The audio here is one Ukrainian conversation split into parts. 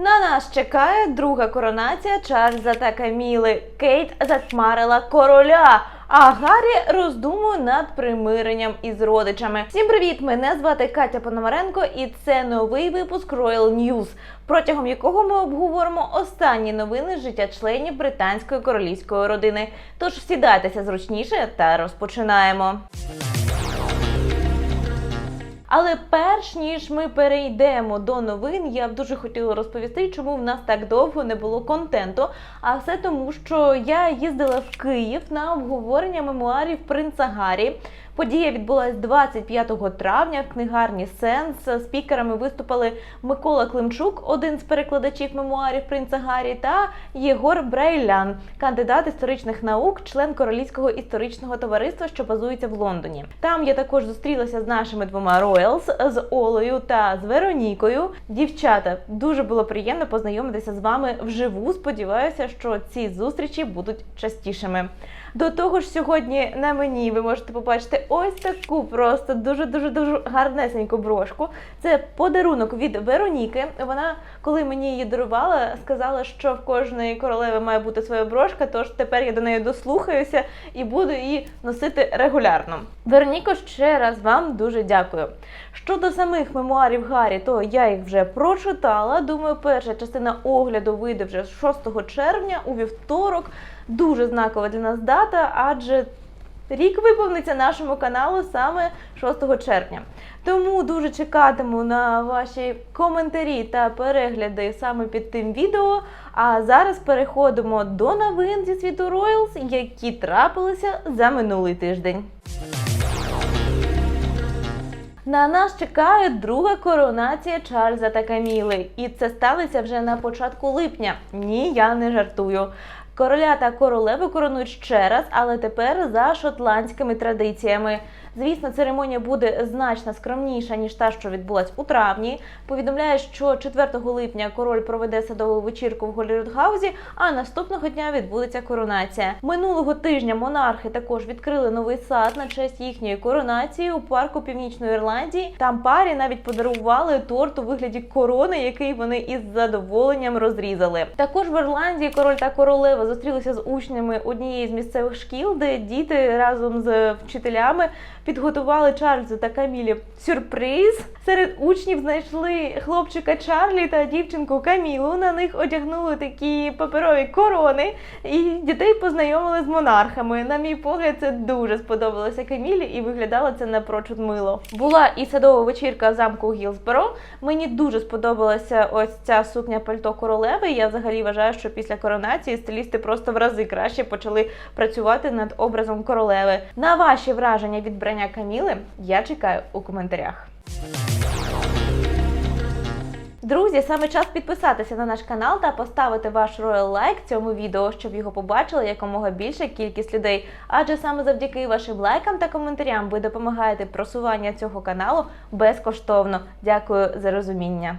На нас чекає друга коронація Чарльза та Каміли. Кейт затьмарила короля. А Гаррі роздумує над примиренням із родичами. Всім привіт! Мене звати Катя Пономаренко, і це новий випуск Royal News, протягом якого ми обговоримо останні новини життя членів британської королівської родини. Тож сідайтеся зручніше та розпочинаємо. Але перш ніж ми перейдемо до новин, я б дуже хотіла розповісти, чому в нас так довго не було контенту. А все тому, що я їздила в Київ на обговорення мемуарів принца Гаррі. Подія відбулась 25 травня в книгарні Сенс. Спікерами виступили Микола Климчук, один з перекладачів мемуарів принца Гаррі, та Єгор Брейлян, кандидат історичних наук, член Королівського історичного товариства, що базується в Лондоні. Там я також зустрілася з нашими двома Роялс, з Олею та з Веронікою. Дівчата, дуже було приємно познайомитися з вами вживу. Сподіваюся, що ці зустрічі будуть частішими. До того ж, сьогодні на мені ви можете побачити ось таку просто дуже дуже дуже гарнесеньку брошку. Це подарунок від Вероніки. Вона, коли мені її дарувала, сказала, що в кожної королеви має бути своя брошка. Тож тепер я до неї дослухаюся і буду її носити регулярно. Вероніко, ще раз вам дуже дякую. Щодо самих мемуарів Гаррі, то я їх вже прочитала. Думаю, перша частина огляду вийде вже 6 червня у вівторок. Дуже знакова для нас дата, адже рік виповниться нашому каналу саме 6 червня. Тому дуже чекатиму на ваші коментарі та перегляди саме під тим відео. А зараз переходимо до новин зі світу Royals, які трапилися за минулий тиждень. На нас чекає друга коронація Чарльза та Каміли, і це сталося вже на початку липня. Ні, я не жартую. Короля та королеву коронують ще раз, але тепер за шотландськими традиціями. Звісно, церемонія буде значно скромніша ніж та, що відбулась у травні. Повідомляє, що 4 липня король проведе садову вечірку в Голлівудгаузі, а наступного дня відбудеться коронація. Минулого тижня монархи також відкрили новий сад на честь їхньої коронації у парку Північної Ірландії. Там парі навіть подарували торт у вигляді корони, який вони із задоволенням розрізали. Також в Ірландії король та королева зустрілися з учнями однієї з місцевих шкіл, де діти разом з вчителями підготували Чарльзу та Камілі сюрприз. Серед учнів знайшли хлопчика Чарлі та дівчинку Камілу. На них одягнули такі паперові корони, і дітей познайомили з монархами. На мій погляд, це дуже сподобалося Камілі, і виглядало це напрочуд мило. Була і садова вечірка в замку Гілсборо. Мені дуже сподобалася ось ця сукня пальто королеви. Я взагалі вважаю, що після коронації стилісти просто в рази краще почали працювати над образом королеви. На ваші враження від брання Каміли я чекаю у коментарях. Друзі, саме час підписатися на наш канал та поставити ваш роял лайк цьому відео, щоб його побачила якомога більша кількість людей. Адже саме завдяки вашим лайкам та коментарям ви допомагаєте просування цього каналу безкоштовно. Дякую за розуміння.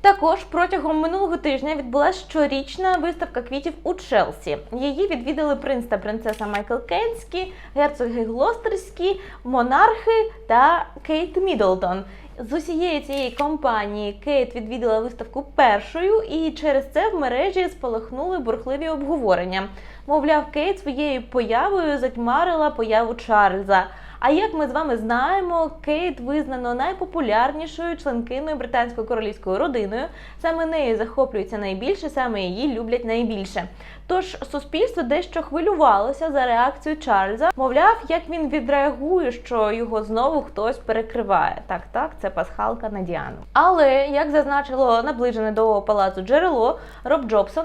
Також протягом минулого тижня відбулася щорічна виставка квітів у Челсі. Її відвідали принц та принцеса Майкл Кенські, герцоги Глостерські, монархи та Кейт Мідлтон. З усієї цієї компанії Кейт відвідала виставку першою, і через це в мережі спалахнули бурхливі обговорення. Мовляв, Кейт своєю появою затьмарила появу Чарльза. А як ми з вами знаємо, Кейт визнано найпопулярнішою членкиною британської королівської родиною. Саме нею захоплюються найбільше, саме її люблять найбільше. Тож суспільство дещо хвилювалося за реакцію Чарльза. Мовляв, як він відреагує, що його знову хтось перекриває. Так, так, це пасхалка на Діану. Але як зазначило наближене до палацу джерело, Роб Джобсон.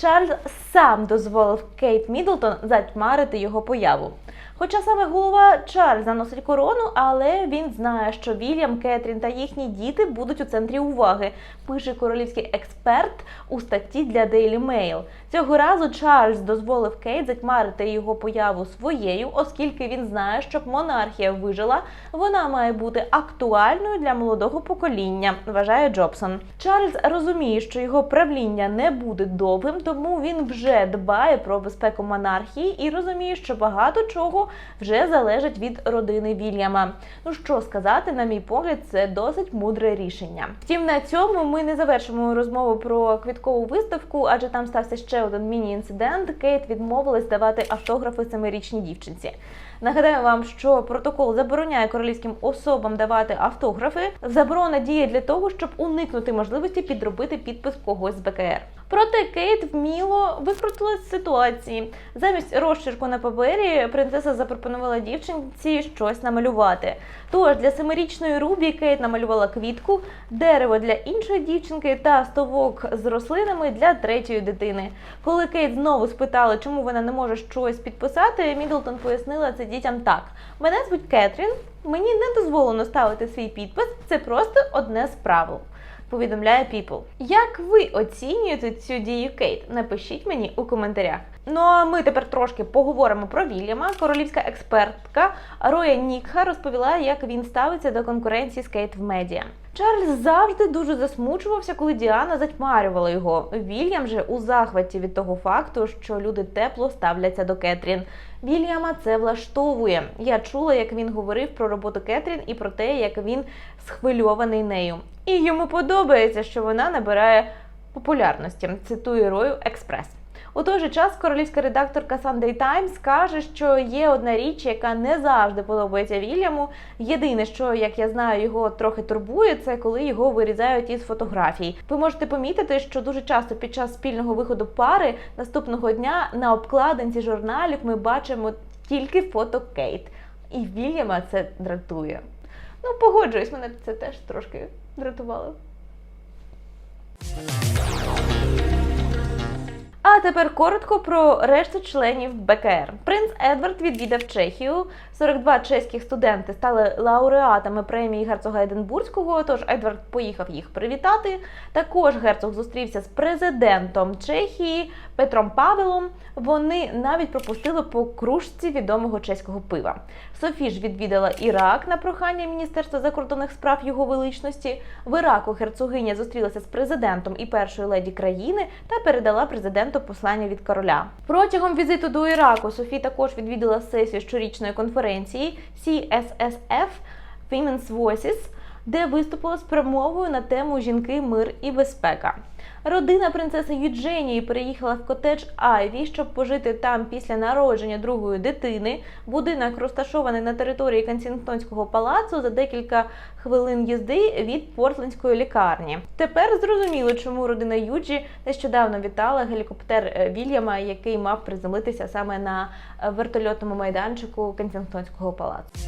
Чарльз сам дозволив Кейт Мідлтон затьмарити його появу. Хоча саме голова Чарльза носить корону, але він знає, що Вільям, Кетрін та їхні діти будуть у центрі уваги, пише королівський експерт у статті для Daily Mail. Цього разу Чарльз дозволив Кейт затьмарити його появу своєю, оскільки він знає, щоб монархія вижила, вона має бути актуальною для молодого покоління, вважає Джобсон. Чарльз розуміє, що його правління не буде довгим, тому він вже дбає про безпеку монархії і розуміє, що багато чого вже залежить від родини Вільяма. Ну що сказати, на мій погляд, це досить мудре рішення. Втім, на цьому ми не завершимо розмову про квіткову виставку, адже там стався ще один міні-інцидент. Кейт відмовилась давати автографи семирічній дівчинці. Нагадаю вам, що протокол забороняє королівським особам давати автографи. Заборона діє для того, щоб уникнути можливості підробити підпис когось з БКР. Проте Кейт вміло викрутилась з ситуації. Замість розчерку на папері принцеса запропонувала дівчинці щось намалювати. Тож для семирічної Рубі Кейт намалювала квітку, дерево для іншої дівчинки та стовок з рослинами для третьої дитини. Коли Кейт знову спитала, чому вона не може щось підписати, Мідлтон пояснила це дітям так: мене звуть Кетрін, мені не дозволено ставити свій підпис, це просто одне з правил. Повідомляє People. Як ви оцінюєте цю дію Кейт? Напишіть мені у коментарях. Ну а ми тепер трошки поговоримо про Вільяма. Королівська експертка Роя Нікха розповіла, як він ставиться до конкуренції з Кейт в медіа. Чарльз завжди дуже засмучувався, коли Діана затьмарювала його. Вільям же у захваті від того факту, що люди тепло ставляться до Кетрін. Вільяма це влаштовує. Я чула, як він говорив про роботу Кетрін і про те, як він схвильований нею. І йому подобається, що вона набирає популярності. Цитую Рою Експрес. У той же час королівська редакторка Sunday Times каже, що є одна річ, яка не завжди подобається Вільяму. Єдине, що як я знаю, його трохи турбує, це коли його вирізають із фотографій. Ви можете помітити, що дуже часто під час спільного виходу пари наступного дня на обкладинці журналів ми бачимо тільки фото Кейт. І Вільяма це дратує. Ну, погоджуюсь, мене це теж трошки дратувало. А тепер коротко про решту членів БКР. Принц Едвард відвідав Чехію. 42 чеських студенти стали лауреатами премії герцога Единбурзького. Тож Едвард поїхав їх привітати. Також герцог зустрівся з президентом Чехії Петром Павелом. Вони навіть пропустили по кружці відомого чеського пива. Софі ж відвідала Ірак на прохання Міністерства закордонних справ його величності. В Іраку герцогиня зустрілася з президентом і першою леді країни та передала президенту послання від короля. Протягом візиту до Іраку Софі також відвідала сесію щорічної конференції CSSF Women's Voices, де виступила з промовою на тему жінки, мир і безпека. Родина принцеси Юдженії переїхала в котедж Айві, щоб пожити там після народження другої дитини. Будинок розташований на території Кенсінгтонського палацу за декілька хвилин їзди від Портлендської лікарні. Тепер зрозуміло, чому родина Юджі нещодавно вітала гелікоптер е, Вільяма, який мав приземлитися саме на е, вертольотному майданчику Кенсінгтонського палацу.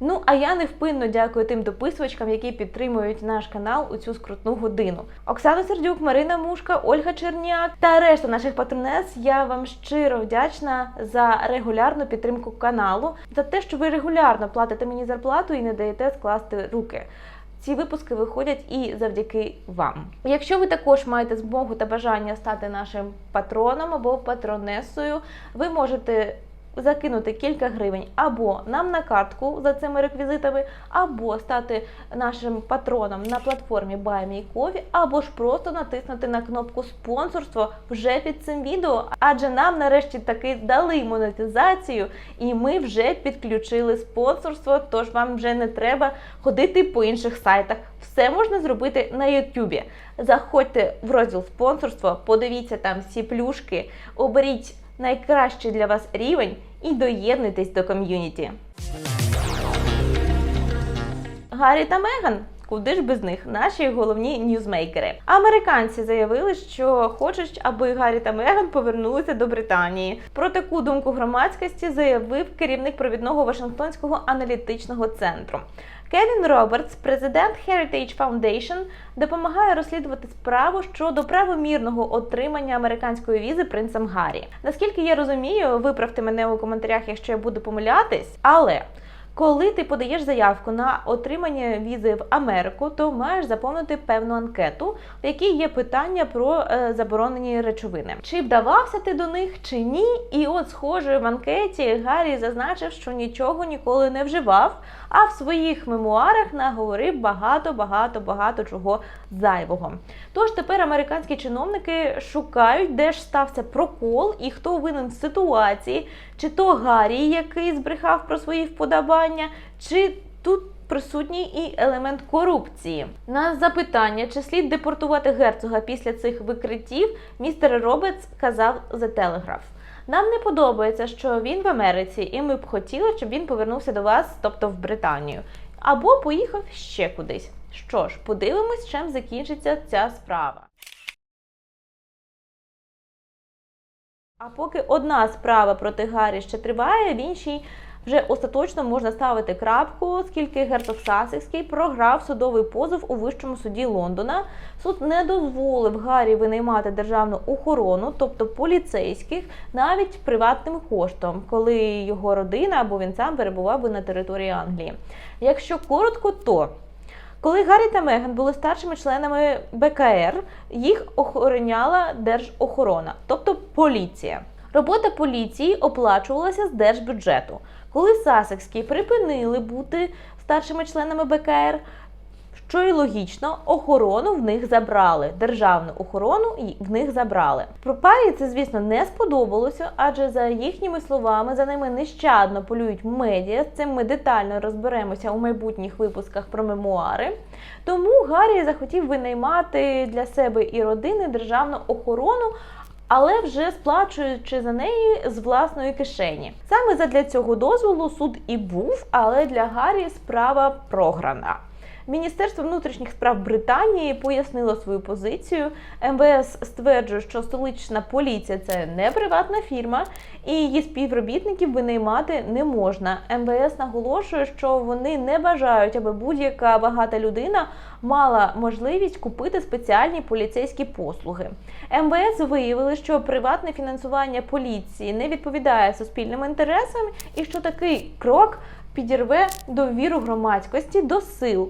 Ну а я невпинно дякую тим дописувачкам, які підтримують наш канал у цю скрутну годину. Оксана Сердюк, Марина Мушка, Ольга Черняк та решта наших патронес. Я вам щиро вдячна за регулярну підтримку каналу, за те, що ви регулярно платите мені зарплату і не даєте скласти руки. Ці випуски виходять і завдяки вам. Якщо ви також маєте змогу та бажання стати нашим патроном або патронесою, ви можете закинути кілька гривень або нам на картку за цими реквізитами, або стати нашим патроном на платформі BuyMeCoffee, або ж просто натиснути на кнопку спонсорство вже під цим відео. Адже нам нарешті таки дали монетизацію, і ми вже підключили спонсорство. Тож вам вже не треба ходити по інших сайтах. Все можна зробити на Ютубі. Заходьте в розділ спонсорство, подивіться там всі плюшки, оберіть найкращий для вас рівень і доєднуйтесь до ком'юніті. Гаррі та Меган. Куди ж без них наші головні ньюзмейкери? Американці заявили, що хочуть, аби Гаррі та Меган повернулися до Британії. Про таку думку громадськості заявив керівник провідного Вашингтонського аналітичного центру. Кевін Робертс, президент Heritage Foundation, допомагає розслідувати справу щодо правомірного отримання американської візи принцем Гаррі. Наскільки я розумію, виправте мене у коментарях, якщо я буду помилятись, але Коли ти подаєш заявку на отримання візи в Америку, то маєш заповнити певну анкету, в якій є питання про е, заборонені речовини. Чи вдавався ти до них, чи ні? І от, схоже, в анкеті Гаррі зазначив, що нічого ніколи не вживав, а в своїх мемуарах наговорив багато, багато, багато чого зайвого. Тож тепер американські чиновники шукають, де ж стався прокол і хто винен в ситуації, чи то Гаррі, який збрехав про свої вподобання, чи тут. Присутній і елемент корупції. На запитання, чи слід депортувати герцога після цих викриттів, містер Робертс казав The Telegraph. Нам не подобається, що він в Америці, і ми б хотіли, щоб він повернувся до вас, тобто в Британію, або поїхав ще кудись. Що ж, подивимось, чим закінчиться ця справа. А поки одна справа проти Гаррі ще триває, в іншій вже остаточно можна ставити крапку, оскільки герцог Сасекський програв судовий позов у вищому суді Лондона. Суд не дозволив Гаррі винаймати державну охорону, тобто поліцейських, навіть приватним коштом, коли його родина або він сам перебував би на території Англії. Якщо коротко, то коли Гаррі та Меган були старшими членами БКР, їх охороняла держохорона, тобто поліція. Робота поліції оплачувалася з держбюджету. Коли Сасекські припинили бути старшими членами БКР, що й логічно, охорону в них забрали. Державну охорону і в них забрали. Про парі це, звісно, не сподобалося, адже за їхніми словами за ними нещадно полюють медіа. З цим ми детально розберемося у майбутніх випусках про мемуари. Тому Гаррі захотів винаймати для себе і родини державну охорону. Але вже сплачуючи за неї з власної кишені. Саме задля цього дозволу суд і був, але для Гаррі справа програна. Міністерство внутрішніх справ Британії пояснило свою позицію. МВС стверджує, що столична поліція це не приватна фірма, і її співробітників винаймати не можна. МВС наголошує, що вони не бажають, аби будь-яка багата людина мала можливість купити спеціальні поліцейські послуги. МВС виявили, що приватне фінансування поліції не відповідає суспільним інтересам, і що такий крок підірве довіру громадськості до сил.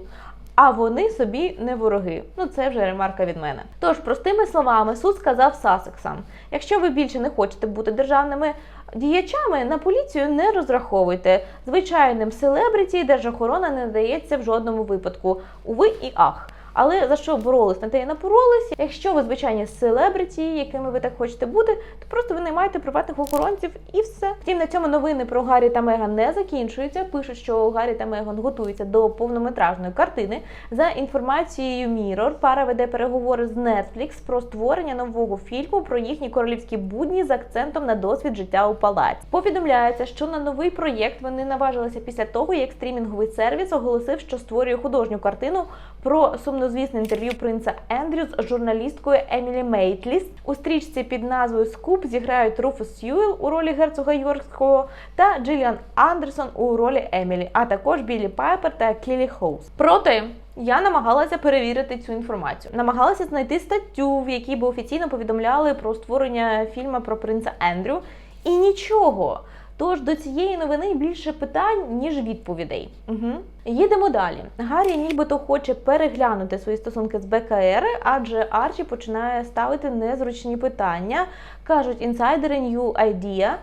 А вони собі не вороги. Ну це вже ремарка від мене. Тож, простими словами, суд сказав Сасексам: якщо ви більше не хочете бути державними діячами, на поліцію не розраховуйте. Звичайним селебриті держохорона не надається в жодному випадку. Уви і ах. Але за що боролись, на те і напоролись. Якщо ви звичайні селебриті, якими ви так хочете бути, то просто ви наймаєте приватних охоронців і все. Втім, на цьому новини про Гаррі та Меган не закінчуються. Пишуть, що Гаррі та Меган готуються до повнометражної картини. За інформацією Mirror, пара веде переговори з Netflix про створення нового фільму про їхні королівські будні з акцентом на досвід життя у палаці. Повідомляється, що на новий проєкт вони наважилися після того, як стрімінговий сервіс оголосив, що створює художню картину про сумнозвісне інтерв'ю принца Ендрю з журналісткою Емілі Мейтліс. У стрічці під назвою Скуп зіграють Руфус Юел у ролі герцога Йоркського та Джиліан Андерсон у ролі Емілі, а також Білі Пайпер та Кілі Хоус. Проте я намагалася перевірити цю інформацію. Намагалася знайти статтю, в якій би офіційно повідомляли про створення фільму про принца Ендрю, і нічого. Тож до цієї новини більше питань, ніж відповідей. Угу. Їдемо далі. Гаррі нібито хоче переглянути свої стосунки з БКР, адже Арчі починає ставити незручні питання. кажуть інсайдери New Idea.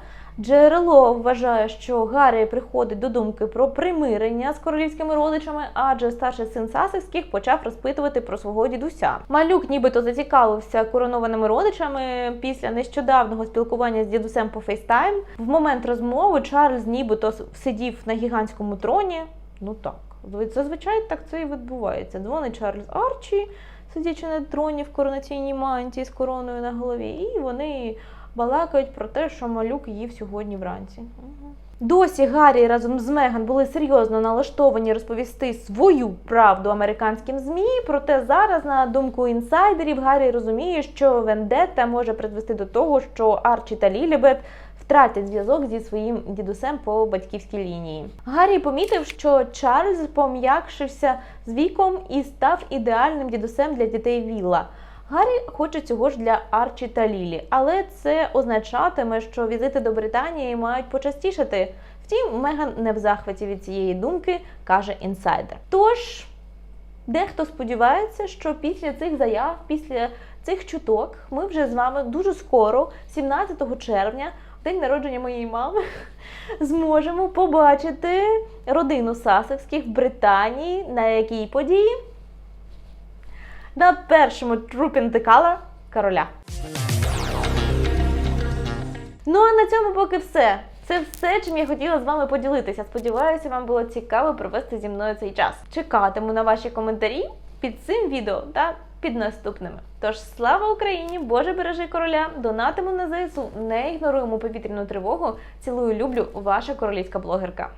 Джерело вважає, що Гаррі приходить до думки про примирення з королівськими родичами, адже старший син Сасекських почав розпитувати про свого дідуся. Малюк нібито зацікавився коронованими родичами після нещодавнього спілкування з дідусем по фейстайм. В момент розмови Чарльз нібито сидів на гігантському троні. Ну так, зазвичай так це і відбувається. Дзвонить Чарльз Арчі, сидячи на троні в коронаційній мантії з короною на голові, і вони балакають про те, що малюк їв сьогодні вранці. Досі Гаррі разом з Меган були серйозно налаштовані розповісти свою правду американським змі. Проте зараз, на думку інсайдерів, Гаррі розуміє, що Вендетта може призвести до того, що Арчі та Лілібет втратять зв'язок зі своїм дідусем по батьківській лінії. Гаррі помітив, що Чарльз пом'якшився з віком і став ідеальним дідусем для дітей Вілла. Гаррі хоче цього ж для Арчі та Лілі, але це означатиме, що візити до Британії мають почастішати. Втім, Меган не в захваті від цієї думки, каже інсайдер. Тож. Дехто сподівається, що після цих заяв, після цих чуток, ми вже з вами дуже скоро, 17 червня, день народження моєї мами, зможемо побачити родину Сасекських в Британії на якій події? На першому Color короля. Ну а на цьому поки все. Це все, чим я хотіла з вами поділитися. Сподіваюся, вам було цікаво провести зі мною цей час. Чекатиму на ваші коментарі під цим відео та під наступними. Тож слава Україні! Боже бережи короля! Донатимо на ЗСУ, не ігноруємо повітряну тривогу. Цілую, люблю, ваша королівська блогерка.